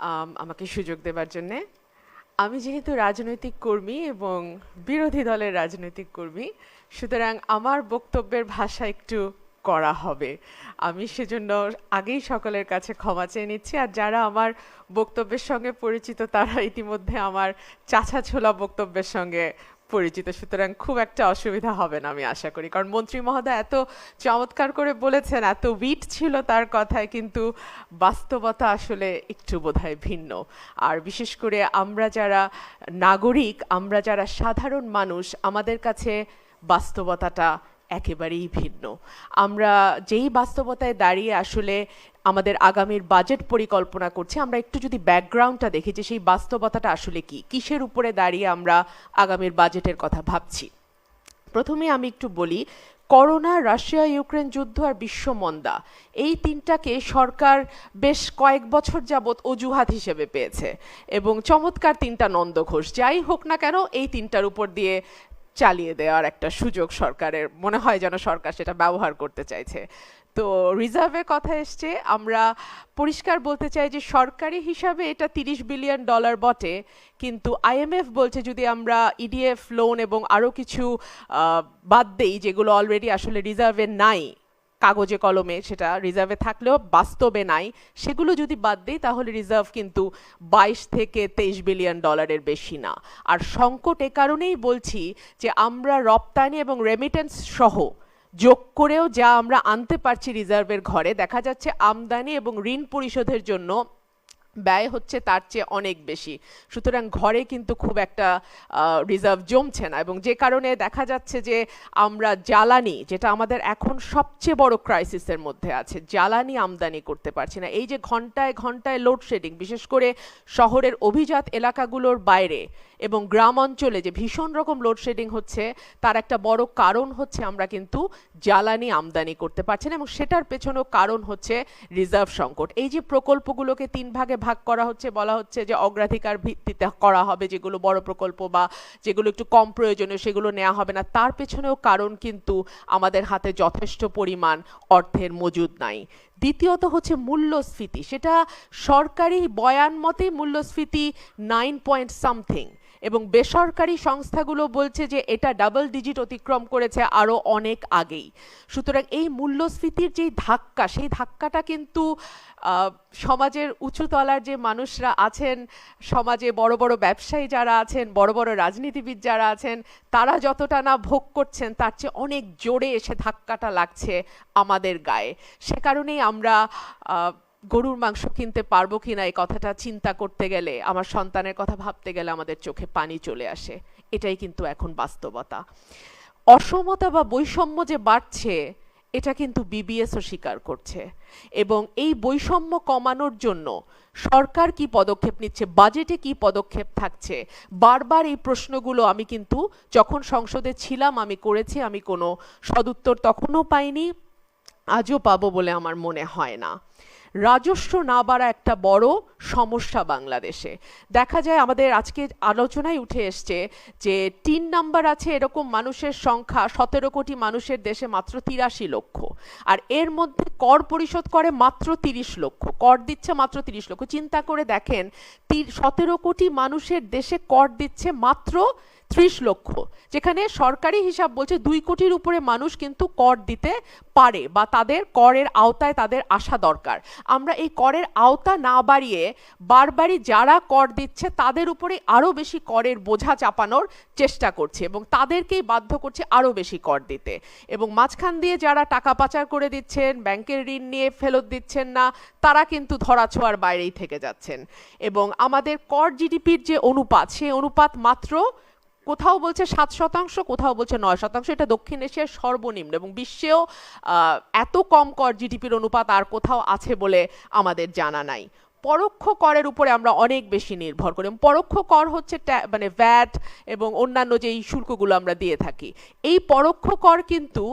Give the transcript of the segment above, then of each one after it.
আম, আমাকে সুযোগ দেবার জন্যে। আমি যেহেতু রাজনৈতিক কর্মী এবং বিরোধী দলের রাজনৈতিক কর্মী সুতরাং আমার বক্তব্যের ভাষা একটু করা হবে। আমি সেজন্য আগেই সকলের কাছে ক্ষমা চেয়ে নিচ্ছি আর যারা আমার বক্তব্যের সঙ্গে পরিচিত তারা ইতিমধ্যে আমার চাছা ছোলা বক্তব্যের সঙ্গে পরিচিত, সুতরাং খুব একটা অসুবিধা হবে না আমি আশা করি। কারণ মন্ত্রী মহোদয় এত চমৎকার করে বলেছেন, এত উইট ছিল তার কথায়, কিন্তু বাস্তবতা আসলে একটু বোধহয় ভিন্ন। আর বিশেষ করে আমরা যারা নাগরিক, আমরা যারা সাধারণ মানুষ, আমাদের কাছে বাস্তবতাটা একেবারেই ভিন্ন। আমরা যেই বাস্তবতায় দাঁড়িয়ে আসলে আমাদের আগামীর বাজেট পরিকল্পনা করছি, আমরা একটু যদি ব্যাকগ্রাউন্ডটা দেখি যে সেই বাস্তবতাটা আসলে কি? কিসের উপরে দাঁড়িয়ে আমরা আগামীর বাজেটের কথা ভাবছি? প্রথমে আমি একটু বলি, করোনা, রাশিয়া, ইউক্রেন যুদ্ধ আর বিশ্ব মন্দা, এই তিনটাকে সরকার বেশ কয়েক বছর যাবৎ অজুহাত হিসেবে পেয়েছে এবং চমৎকার তিনটা নন্দঘোষ। যাই হোক না কেন, এই তিনটার উপর দিয়ে চালিয়ে দেওয়ার একটা সুযোগ সরকারের, মনে হয় যেন সরকার সেটা ব্যবহার করতে চাইছে। তো রিজার্ভের কথা এসছে, আমরা পরিষ্কার বলতে চাই যে সরকারি হিসাবে এটা তিরিশ বিলিয়ন ডলার বটে, কিন্তু আইএমএফ বলছে যদি আমরা ইডিএফ লোন এবং আরও কিছু বাদ দেই যেগুলো অলরেডি আসলে রিজার্ভে নাই কাগজে, কলমে সেটা রিজার্ভে থাকলেও বাস্তবে নাই। সেগুলো যদি বাদ দিই, তাহলে রিজার্ভ কিন্তু বাইশ থেকে তেইশ বিলিয়ন ডলারের বেশি না। আর সংকট এ কারণেই বলছি যে আমরা রপ্তানি এবং রেমিটেন্স সহ যোগ করেও যা আমরা আনতে পারছি রিজার্ভের ঘরে, দেখা যাচ্ছে আমদানি এবং ঋণ পরিশোধের জন্য ব্যয় হচ্ছে তার চেয়ে অনেক বেশি। সুতরাং ঘরে কিন্তু খুব একটা রিজার্ভ জমছে না এবং যে কারণে দেখা যাচ্ছে যে আমরা জ্বালানি, যেটা আমাদের এখন সবচেয়ে বড় ক্রাইসিসের মধ্যে আছে, জ্বালানি আমদানি করতে পারছি না। এই যে ঘন্টায় ঘন্টায় লোডশেডিং বিশেষ করে শহরের অভিজাত এলাকাগুলোর বাইরে এবং গ্রাম অঞ্চলে যে ভীষণ রকম লোডশেডিং হচ্ছে, তার একটা বড় কারণ হচ্ছে আমরা কিন্তু জ্বালানি আমদানি করতে পারছি না এবং সেটার পেছনেও কারণ হচ্ছে রিজার্ভ সংকট। এই যে প্রকল্পগুলোকে তিন ভাগে ভাগ করা হচ্ছে, বলা হচ্ছে যে অগ্রাধিকার ভিত্তিতে করা হবে যেগুলো বড় প্রকল্প বা যেগুলো একটু কম প্রয়োজনীয় সেগুলো নেওয়া হবে না। তার পেছনেও কারণ কিন্তু আমাদের হাতে যথেষ্ট পরিমাণ অর্থের মজুদ নাই। দ্বিতীয়ত হচ্ছে মূল্যস্ফীতি। সেটা সরকারি বয়ান মতে মূল্যস্ফীতি নাইন পয়েন্ট সামথিং এবং বেসরকারি সংস্থাগুলো বলছে যে এটা ডাবল ডিজিট অতিক্রম করেছে আরও অনেক আগেই। সুতরাং এই মূল্যস্ফীতির যেই ধাক্কা, সেই ধাক্কাটা কিন্তু সমাজের উঁচুতলার যে মানুষরা আছেন, সমাজে বড় বড় ব্যবসায়ী যারা আছেন, বড় বড় রাজনীতিবিদ যারা আছেন, তারা যতটা না ভোগ করছেন, তার চেয়ে অনেক জোরে এসে ধাক্কাটা লাগছে আমাদের গায়ে। সে কারণেই আমরা গরুর মাংস কিনতে পারব কিনা এই কথাটা চিন্তা করতে গেলে, আমার সন্তানের কথা ভাবতে গেলে আমাদের চোখে পানি চলে আসে। এটাই কিন্তু এখন বাস্তবতা। অসমতা বা বৈষম্য যে বাড়ছে, এটা কিন্তু বিবিএসও স্বীকার করছে। এবং এই বৈষম্য কমানোর জন্য সরকার কি পদক্ষেপ নিচ্ছে, বাজেটে কি পদক্ষেপ থাকছে, বারবার এই প্রশ্নগুলো আমি কিন্তু যখন সংসদে ছিলাম, আমি করেছি, আমি কোনো সদুত্তর তখনও পাইনি, আজও পাবো বলে আমার মনে হয় না। রাজস্ব না বাড়া একটা বড় সমস্যা বাংলাদেশে। দেখা যায় আমাদের আজকে আলোচনায় উঠে এসছে যে তিন নাম্বার আছে এরকম মানুষের সংখ্যা, সতেরো কোটি মানুষের দেশে মাত্র তিরাশি লক্ষ। আর এর মধ্যে কর পরিশোধ করে মাত্র তিরিশ লক্ষ। কর দিচ্ছে মাত্র তিরিশ লক্ষ। চিন্তা করে দেখেন সতেরো কোটি মানুষের দেশে কর দিচ্ছে মাত্র ত্রিশ লক্ষ, যেখানে সরকারি হিসাব বলছে দুই কোটির উপরে মানুষ কিন্তু কর দিতে পারে বা তাদের করের আওতায় তাদের আসা দরকার। আমরা এই করের আওতা না বাড়িয়ে বারবারই যারা কর দিচ্ছে তাদের উপরে আরও বেশি করের বোঝা চাপানোর চেষ্টা করছে এবং তাদেরকেই বাধ্য করছে আরও বেশি কর দিতে। এবং মাঝখান দিয়ে যারা টাকা পাচার করে দিচ্ছেন, ব্যাংকের ঋণ নিয়ে ফেরত দিচ্ছেন না, তারা কিন্তু ধরাছোঁয়ার বাইরেই থেকে যাচ্ছেন। এবং আমাদের কর জিডিপির যে অনুপাত, সেই অনুপাত মাত্র কোথাও বলছে সাত শতাংশ, কোথাও বলছে নয় শতাংশ, এটা দক্ষিণ এশিয়ার সর্বনিম্ন এবং বিশ্বেও এত কম কর জিডিপির অনুপাত আর কোথাও আছে বলে আমাদের জানা নাই। পরোক্ষ করের উপরে আমরা অনেক বেশি নির্ভর করি পরোক্ষ কর হচ্ছে মানে ভ্যাট এবং অন্যান্য যেই শুল্কগুলো আমরা দিয়ে থাকি। এই পরোক্ষ কর কিন্তু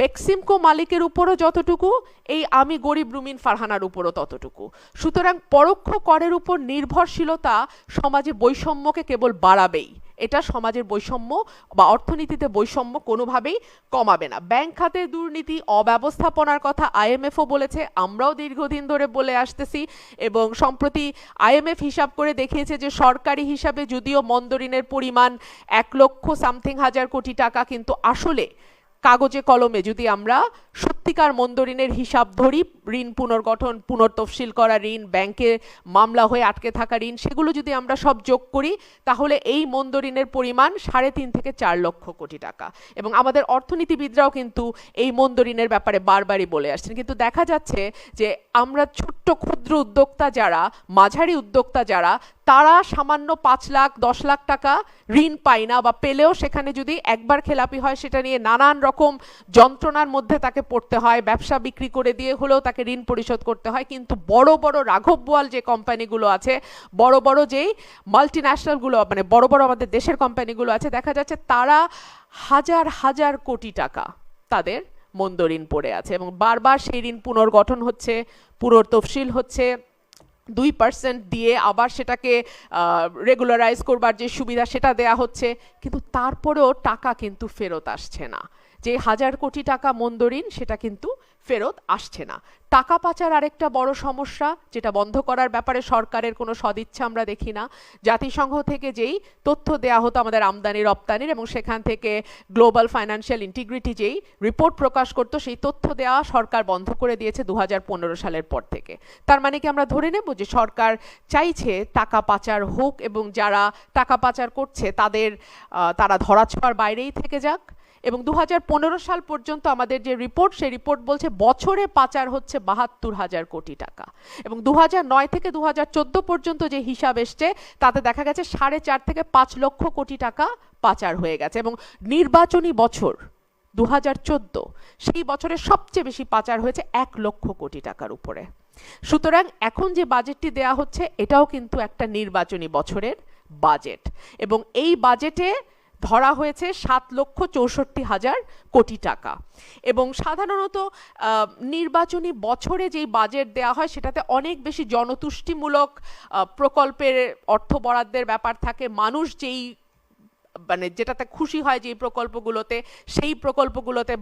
বেক্সিমকো মালিকের উপরও যতটুকু, এই আমি গরিব রুমিন ফারহানার উপরও ততটুকু। সুতরাং পরোক্ষ করের উপর নির্ভরশীলতা সমাজে বৈষম্যকে কেবল বাড়াবেই। এটা সমাজের বৈষম্য বা অর্থনীতিতে বৈষম্য কোনোভাবেই কমাবে না। ব্যাংক খাতের দুর্নীতি, অব্যবস্থাপনার কথা আইএমএফও বলেছে, আমরাও দীর্ঘদিন ধরে বলে আসতেছি এবং সম্প্রতি আইএমএফ হিসাব করে দেখিয়েছে যে সরকারি হিসাবে যদিও মন্দরিনের পরিমাণ এক লক্ষ সামথিং হাজার কোটি টাকা কিন্তু আসলে কাগজে কলমে যদি আমরা সত্যিকার মন্দরিনের হিসাব ধরি, ঋণ পুনর্গঠন, পুনর্তফসিল করা ঋণ, ব্যাংকে মামলা হয়ে আটকে থাকা ঋণ, সেগুলো যদি আমরা সব যোগ করি, তাহলে এই মন্দরিনের পরিমাণ সাড়ে তিন থেকে চার লক্ষ কোটি টাকা। এবং আমাদের অর্থনীতিবিদরাও কিন্তু এই মন্দরিনের ব্যাপারে বারবারই বলে আসছেন। কিন্তু দেখা যাচ্ছে যে আমরা ছোট্ট ক্ষুদ্র উদ্যোক্তা যারা, মাঝারি উদ্যোক্তা যারা তারা সামান্য পাঁচ লাখ, দশ লাখ টাকা ঋণ পায় না বা পেলেও সেখানে যদি একবার খেলাপি হয়, সেটা নিয়ে নানান রকম যন্ত্রণার মধ্যে তাকে পড়তে হয়, ব্যবসা বিক্রি করে দিয়ে হলেও তাকে ঋণ পরিশোধ করতে হয়। কিন্তু বড় বড় রাঘব বোয়াল যে কোম্পানিগুলো আছে, বড় বড় যেই মাল্টি ন্যাশনালগুলো মানে বড় বড় আমাদের দেশের কোম্পানিগুলো আছে, দেখা যাচ্ছে তারা হাজার হাজার কোটি টাকা তাদের মন্দ ঋণ পড়ে আছে এবং বারবার সেই ঋণ পুনর্গঠন হচ্ছে, পুনর্তফসিল হচ্ছে। দুই পার্সেন্ট দিয়ে আবার সেটাকে রেগুলারাইজ করবার যে সুবিধা সেটা দেয়া হচ্ছে। কিন্তু তারপরেও টাকা কিন্তু ফেরত আসছে না। যে হাজার কোটি টাকা মন্দরিন, সেটা কিন্তু ফেরত আসছে না। টাকা পাচার আরেকটা বড় সমস্যা, যেটা বন্ধ করার ব্যাপারে সরকারের কোনো সদিচ্ছা আমরা দেখি না। জাতিসংঘ থেকে যেই তথ্য দেয়া হতো আমাদের আমদানি রপ্তানির এবং সেখান থেকে গ্লোবাল ফাইন্যান্সিয়াল ইন্টিগ্রিটি যেই রিপোর্ট প্রকাশ করতো, সেই তথ্য দেওয়া সরকার বন্ধ করে দিয়েছে দু হাজার পনেরো সালের পর থেকে। তার মানে কি আমরা ধরে নেব যে সরকার চাইছে টাকা পাচার হোক এবং যারা টাকা পাচার করছে তাদের তারা ধরাছোঁয়ার বাইরেই থেকে যাক? এবং দু হাজার পনেরো সাল পর্যন্ত আমাদের যে রিপোর্ট সেই রিপোর্ট বলছে বছরে পাচার হচ্ছে বাহাত্তর হাজার কোটি টাকা। এবং দু নয় থেকে দু হাজার চোদ্দ পর্যন্ত যে হিসাব এসছে, তাতে দেখা গেছে সাড়ে চার থেকে পাঁচ লক্ষ কোটি টাকা পাচার হয়ে গেছে। এবং নির্বাচনী বছর দু হাজার চোদ্দ, সেই বছরে সবচেয়ে বেশি পাচার হয়েছে এক লক্ষ কোটি টাকার উপরে। সুতরাং এখন যে বাজেটটি দেয়া হচ্ছে, এটাও কিন্তু একটা নির্বাচনী বছরের বাজেট এবং এই বাজেটে ধরা হয়েছে সাত লক্ষ চৌষট্টি হাজার কোটি টাকা। এবং সাধারণত নির্বাচনী বছরে যেই বাজেট দেওয়া হয়, সেটাতে অনেক বেশি জনতুষ্টিমূলক প্রকল্পের অর্থ বরাদ্দের ব্যাপার থাকে। মানুষ যেই মানে যেটাতে খুশি হয় যে প্রকল্পগুলোতে, সেই প্রকল্পগুলোতে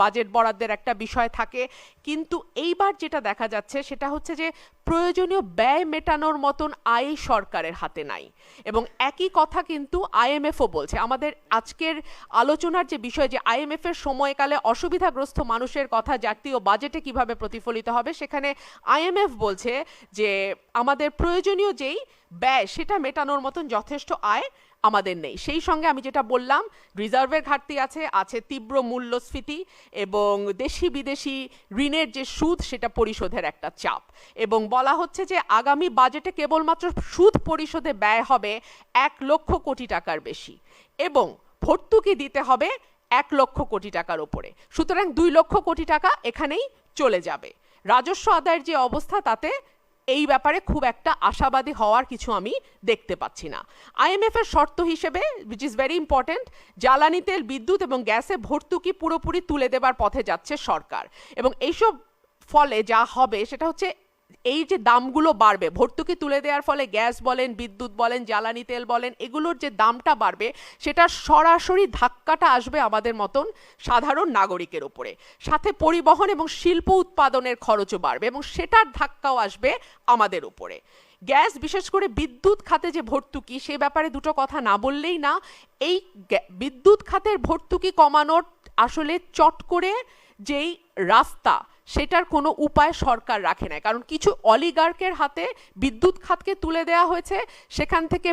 বাজেট বরাদ্দের একটা বিষয় থাকে। কিন্তু এইবার যেটা দেখা যাচ্ছে সেটা হচ্ছে যে প্রয়োজনীয় ব্যয় মেটানোর মতন আয় সরকারের হাতে নাই। এবং একই কথা কিন্তু আইএমএফও বলছে। আমাদের আজকের আলোচনার যে বিষয় যে আইএমএফ এর সময়কালে অসুবিধাগ্রস্ত মানুষের কথা জাতীয় বাজেটে কীভাবে প্রতিফলিত হবে, সেখানে আইএমএফ বলছে যে আমাদের প্রয়োজনীয় যেই ব্যয় সেটা মেটানোর মতন যথেষ্ট আয় আমাদের নেই। সেই সঙ্গে আমি যেটা বললাম, রিজার্ভের ঘাটতি আছে আছে তীব্র মূল্যস্ফীতি এবং দেশি বিদেশি ঋণের যে সুদ, সেটা পরিশোধের একটা চাপ। এবং বলা হচ্ছে যে আগামী বাজেটে কেবলমাত্র সুদ পরিশোধে ব্যয় হবে এক লক্ষ কোটি টাকার বেশি এবং ভর্তুকি দিতে হবে এক লক্ষ কোটি টাকার ওপরে। সুতরাং দুই লক্ষ কোটি টাকা এখানেই চলে যাবে। রাজস্ব আদায়ের যে অবস্থা, তাতে এই ব্যাপারে খুব একটা আশাবাদী হওয়ার কিছু আমি দেখতে পাচ্ছি না। আইএমএফের শর্ত হিসেবে উইচ ইজ ভেরি ইম্পর্ট্যান্ট জ্বালানি তেল, বিদ্যুৎ এবং গ্যাসে ভর্তুকি পুরোপুরি তুলে দেবার পথে যাচ্ছে সরকার। এবং এইসব ফলে যা হবে সেটা হচ্ছে এই যে দামগুলো বাড়বে, ভর্তুকি তুলে দেওয়ার ফলে গ্যাস বলেন, বিদ্যুৎ বলেন, জ্বালানি তেল বলেন, এগুলোর যে দামটা বাড়বে, সেটা সরাসরি ধাক্কাটা আসবে আমাদের মতন সাধারণ নাগরিকের উপরে। সাথে পরিবহন এবং শিল্প উৎপাদনের খরচও বাড়বে এবং সেটার ধাক্কাও আসবে আমাদের উপরে। গ্যাস, বিশেষ করে বিদ্যুৎ খাতে যে ভর্তুকি, সে ব্যাপারে দুটো কথা না বললেই না, এই বিদ্যুৎ খাতের ভর্তুকি কমানোর আসলে চট করে যেই রাস্তা সেটার কোনো উপায় সরকার রাখে না কারণ কিছু অলিগার্কের হাতে বিদ্যুৎ খাতকে তুলে দেওয়া হয়েছে, সেখান থেকে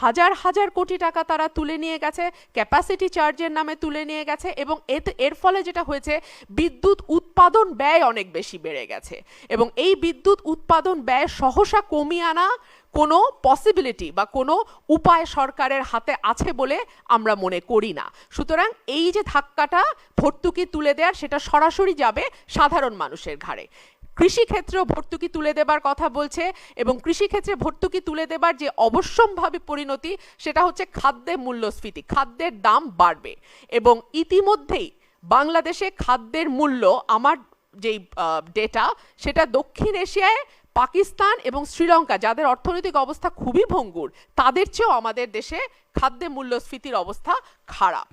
হাজার হাজার কোটি টাকা তারা তুলে নিয়ে গেছে, ক্যাপাসিটি চার্জের নামে তুলে নিয়ে গেছে এবং এতে, এর ফলে যেটা হয়েছে, বিদ্যুৎ উৎপাদন ব্যয় অনেক বেশি বেড়ে গেছে। এবং এই বিদ্যুৎ উৎপাদন ব্যয় সহসা কমিয়ে আনা কোনো পসিবিলিটি বা কোনো উপায় সরকারের হাতে আছে বলে আমরা মনে করি না। সুতরাং এই যে ধাক্কাটা ভর্তুকি তুলে দেওয়ার সেটা সরাসরি যাবে সাধারণ মানুষের ঘাড়ে। কৃষিক্ষেত্রেও ভর্তুকি তুলে দেবার কথা বলছে এবং কৃষিক্ষেত্রে ভর্তুকি তুলে দেবার যে অবশ্যম্ভাবী পরিণতি, সেটা হচ্ছে খাদ্যের মূল্যস্ফীতি, খাদ্যের দাম বাড়বে। এবং ইতিমধ্যেই বাংলাদেশে খাদ্যের মূল্য, আমার যেই ডেটা সেটা দক্ষিণ এশিয়ায় পাকিস্তান এবং শ্রীলঙ্কা, যাদের অর্থনৈতিক অবস্থা খুবই ভঙ্গুর, তাদের চেয়েও আমাদের দেশে খাদ্যে মূল্যস্ফীতির অবস্থা খারাপ।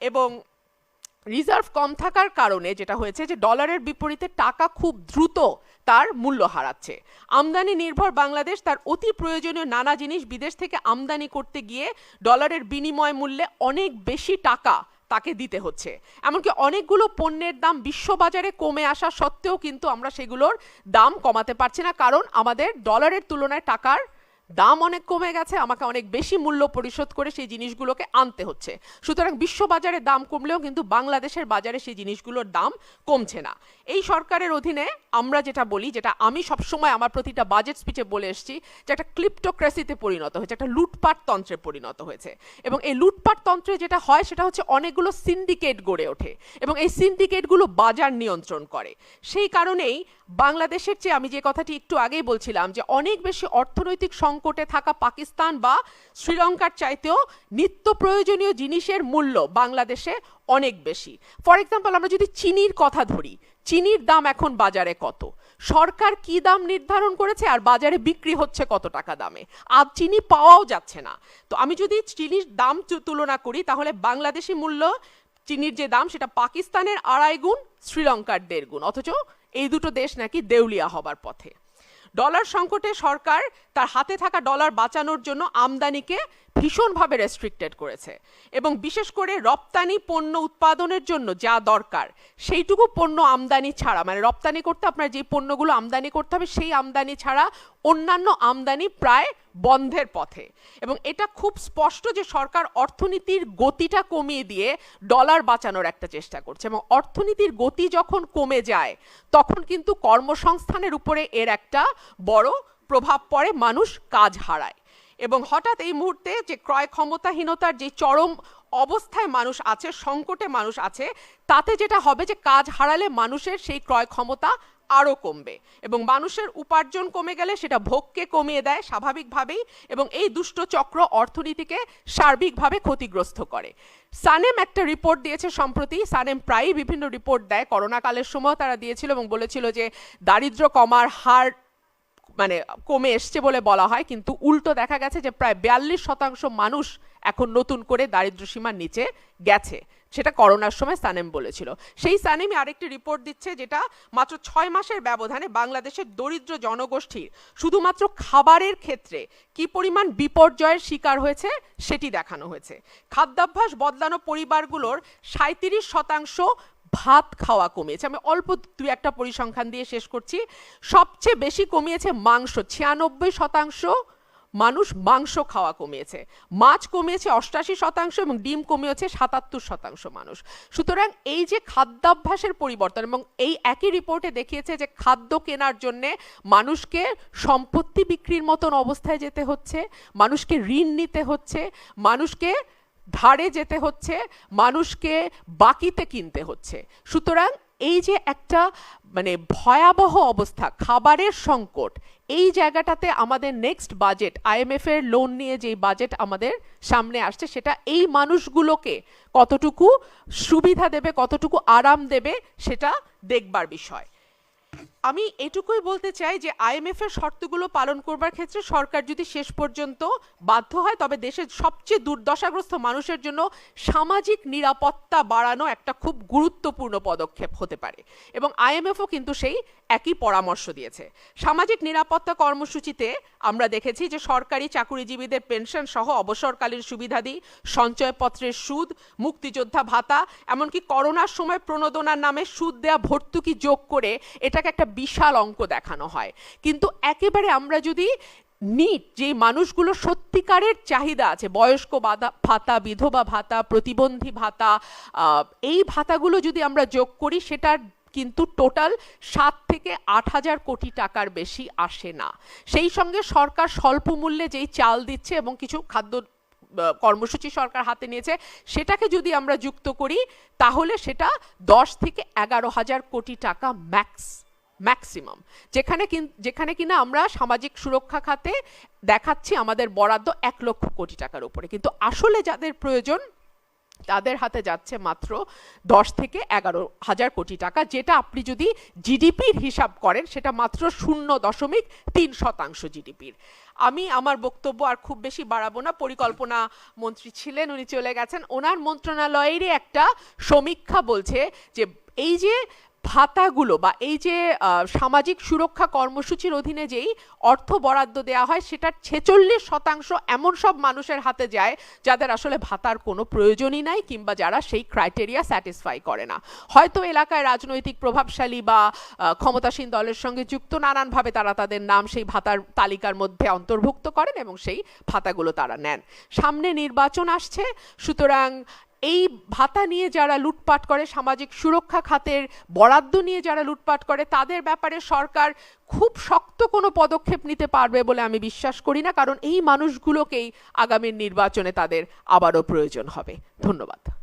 এবং রিজার্ভ কম থাকার কারণে যেটা হয়েছে যে, ডলারের বিপরীতে টাকা খুব দ্রুত তার মূল্য হারাচ্ছে। আমদানি নির্ভর বাংলাদেশ তার অতি প্রয়োজনীয় নানা জিনিস বিদেশ থেকে আমদানি করতে গিয়ে ডলারের বিনিময় মূল্যে অনেক বেশি টাকা তাকে দিতে হচ্ছে। এমনকি অনেকগুলো পণ্যের দাম বিশ্ববাজারে কমে আসা সত্ত্বেও কিন্তু আমরা সেগুলোর দাম কমাতে পারছি না। কারণ আমাদের ডলারের তুলনায় টাকার দাম অনেক কমে গেছে, আমাকে অনেক বেশি মূল্য পরিশোধ করে সেই জিনিসগুলোকে আনতে হচ্ছে। সুতরাং বিশ্ববাজারে দাম কমলেও কিন্তু বাংলাদেশের বাজারে সেই জিনিসগুলোর দাম কমছে না। এই সরকারের অধীনে আমরা যেটা বলি, যেটা আমি সবসময় আমার প্রতিটা বাজেট স্পিচে বলে এসেছি, যে একটা ক্লিপ্টোক্রেসিতে পরিণত হয়েছে, একটা লুটপাট তন্ত্রে পরিণত হয়েছে। এবং এই লুটপাট তন্ত্রে যেটা হয়, সেটা হচ্ছে অনেকগুলো সিন্ডিকেট গড়ে ওঠে এবং এই সিন্ডিকেটগুলো বাজার নিয়ন্ত্রণ করে। সেই কারণেই বাংলাদেশের চেয়ে, আমি যে কথাটি একটু আগেই বলছিলাম, যে অনেক বেশি অর্থনৈতিক সংকটে থাকা পাকিস্তান বা শ্রীলঙ্কার চাইতেও নিত্য প্রয়োজনীয় জিনিসের মূল্য বাংলাদেশে অনেক বেশি। ফর এক্সাম্পল আমরা যদি চিনির কথা ধরি, চিনির দাম এখন বাজারে কত? সরকার কি দাম নির্ধারণ করেছে আর বাজারে বিক্রি হচ্ছে কত টাকা দামে? আজ চিনি পাওয়াও যাচ্ছে না। তো আমি যদি চিনির দাম তুলনা করি, তাহলে বাংলাদেশি মূল্য চিনির যে দাম, সেটা পাকিস্তানের আড়াই গুণ, শ্রীলঙ্কার দেড় গুণ। অথচ এই দুটো দেশ নাকি দেউলিয়া হবার পথে। ডলার সংকটে সরকার তার হাতে থাকা ডলার বাঁচানোর জন্য আমদানিকে ভীষণভাবে রেস্ট্রিক্টেড করেছে। এবং বিশেষ করে রপ্তানি পণ্য উৎপাদনের জন্য যা দরকার, সেইটুকু পণ্য আমদানি ছাড়া মানে রপ্তানি করতে আপনার যে পণ্যগুলো আমদানি করতে হবে, সেই আমদানি ছাড়া অন্যান্য আমদানি প্রায় বন্ধের পথে। এবং এটা খুব স্পষ্ট যে সরকার অর্থনীতির গতিটা কমিয়ে দিয়ে ডলার বাঁচানোর একটা চেষ্টা করছে। এবং অর্থনীতির গতি যখন কমে যায়, তখন কিন্তু কর্মসংস্থানের উপরে এর একটা বড় প্রভাব পড়ে, মানুষ কাজ হারায়। এবং হঠাৎ এই মুহূর্তে যে ক্রয় ক্ষমতাহীনতার যে চরম অবস্থায় মানুষ আছে, সংকটে মানুষ আছে, তাতে যেটা হবে যে কাজ হারালে মানুষের সেই ক্রয় ক্ষমতা আরও কমবে। এবং মানুষের উপার্জন কমে গেলে সেটা ভোগকে কমিয়ে দেয় স্বাভাবিকভাবেই এবং এই দুষ্ট চক্র অর্থনীতিকে সার্বিকভাবে ক্ষতিগ্রস্ত করে। সানেম একটা রিপোর্ট দিয়েছে সম্প্রতি, সানেম প্রায়ই বিভিন্ন রিপোর্ট দেয়। করোনাকালের সময় তারা দিয়েছিল এবং বলেছিল যে দারিদ্র্য কমার হার মানে কমে এসছে বলে বলা হয়, কিন্তু উল্টো দেখা গেছে যে প্রায় বিয়াল্লিশ শতাংশ মানুষ এখন নতুন করে দারিদ্র্য সীমার নিচে গেছে। সেটা করোনার সময় সানেম বলেছিল। সেই সানেমই আরেকটি রিপোর্ট দিচ্ছে যেটা মাত্র ছয় মাসের ব্যবধানে বাংলাদেশের দরিদ্র জনগোষ্ঠীর শুধুমাত্র খাবারের ক্ষেত্রে কি পরিমাণ বিপর্যয়ের শিকার হয়েছে সেটি দেখানো হয়েছে। খাদ্যাভ্যাস বদলানো পরিবারগুলোর সাঁত্রিশ শতাংশ ভাত খাওয়া কমিয়েছে। আমি অল্প দু একটা পরিসংখ্যান দিয়ে শেষ করছি। সবচেয়ে বেশি কমিয়েছে মাংস। ছিয়ানব্বই শতাংশ মানুষ মাংস খাওয়া কমিয়েছে। মাছ কমিয়েছে অষ্টাশি শতাংশ এবং ডিম কমিয়েছে সাতাত্তর শতাংশ মানুষ। সুতরাং এই যে খাদ্যাভ্যাসের পরিবর্তন এবং এই একই রিপোর্টে দেখিয়েছে যে খাদ্য কেনার জন্যে মানুষকে সম্পত্তি বিক্রির মতন অবস্থায় যেতে হচ্ছে, মানুষকে ঋণ নিতে হচ্ছে, মানুষকে ধারে যেতে হচ্ছে, মানুষকে বাকিতে কিনতে হচ্ছে। সুতরাং এই যে একটা মানে ভয়াবহ অবস্থা, খাবারের সংকট, এই জায়গাটাতে আমাদের নেক্সট বাজেট আইএমএফ এর লোন নিয়ে যেই বাজেট আমাদের সামনে আসছে, সেটা এই মানুষগুলোকে কতটুকু সুবিধা দেবে, কতটুকু আরাম দেবে, সেটা দেখবার বিষয়। আমি এটুকুই বলতে চাই যে আইএমএফ এর শর্তগুলো পালন করবার ক্ষেত্রে সরকার যদি শেষ পর্যন্ত বাধ্য হয়, তবে দেশের সবচেয়ে দুর্দশাগ্রস্ত মানুষের জন্য সামাজিক নিরাপত্তা বাড়ানো একটা খুব গুরুত্বপূর্ণ পদক্ষেপ হতে পারে। এবং আইএমএফও কিন্তু সেই একই পরামর্শ দিয়েছে। সামাজিক নিরাপত্তা কর্মসূচিতে আমরা দেখেছি যে সরকারি চাকুরিজীবীদের পেনশন সহ অবসরকালীন সুবিধাদি, সঞ্চয়পত্রের সুদ, মুক্তিযোদ্ধা ভাতা, এমনকি করোনার সময় প্রণোদনার নামে সুদ দেয়া ভর্তুকি যোগ করে এটাকে একটা বিশাল অঙ্ক দেখানো হয়। কিন্তু একেবারে আমরা যদি নিট যে মানুষগুলো সত্যিকারের চাহিদা আছে, বয়স্ক বাধা, ভাতা, বিধবা ভাতা, প্রতিবন্ধী ভাতা এই ভাতাগুলো যদি আমরা যোগ করি, সেটার কিন্তু টোটাল সাত থেকে আট হাজার কোটি টাকার বেশি আসে না। সেই সঙ্গে সরকার স্বল্প মূল্যে যেই চাল দিচ্ছে এবং কিছু খাদ্য কর্মসূচি সরকার হাতে নিয়েছে, সেটাকে যদি আমরা যুক্ত করি, তাহলে সেটা দশ থেকে এগারো হাজার কোটি টাকা ম্যাক্স ম্যাক্সিমাম যেখানে যেখানে কিনা আমরা সামাজিক সুরক্ষা খাতে দেখাচ্ছি আমাদের বরাদ্দ এক লক্ষ কোটি টাকার উপরে। কিন্তু আসলে যাদের প্রয়োজন, তাদের হাতে যাচ্ছে মাত্র দশ থেকে এগারো হাজার কোটি টাকা, যেটা আপনি যদি জিডিপির হিসাব করেন, সেটা মাত্র শূন্য দশমিক তিন শতাংশ জিডিপির। আমি আমার বক্তব্য আর খুব বেশি বাড়াবো না। পরিকল্পনা মন্ত্রী ছিলেন, উনি চলে গেছেন। ওনার মন্ত্রণালয়েরই একটা সমীক্ষা বলছে যে, এই যে ভাতাগুলো বা এই যে সামাজিক সুরক্ষা কর্মসূচির অধীনে যেই অর্থ বরাদ্দ দেওয়া হয়, সেটার ছেচল্লিশ শতাংশ এমন সব মানুষের হাতে যায় যাদের আসলে ভাতার কোনো প্রয়োজনই নাই কিংবা যারা সেই ক্রাইটেরিয়া স্যাটিসফাই করে না। হয়তো এলাকায় রাজনৈতিক প্রভাবশালী বা ক্ষমতাসীন দলের সঙ্গে যুক্ত নানানভাবে তারা তাদের নাম সেই ভাতার তালিকার মধ্যে অন্তর্ভুক্ত করেন এবং সেই ভাতাগুলো তারা নেন। সামনে নির্বাচন আসছে, সুতরাং এই ভাতা নিয়ে যারা লুটপাট করে সামাজিক সুরক্ষা খাতের বরাদ্দ নিয়ে যারা লুটপাট করে, তাদের ব্যাপারে সরকার খুব শক্ত কোনো পদক্ষেপ নিতে পারবে বলে আমি বিশ্বাস করি না, কারণ এই মানুষগুলোকেই আগামীর নির্বাচনে তাদের আবারও প্রয়োজন হবে। ধন্যবাদ।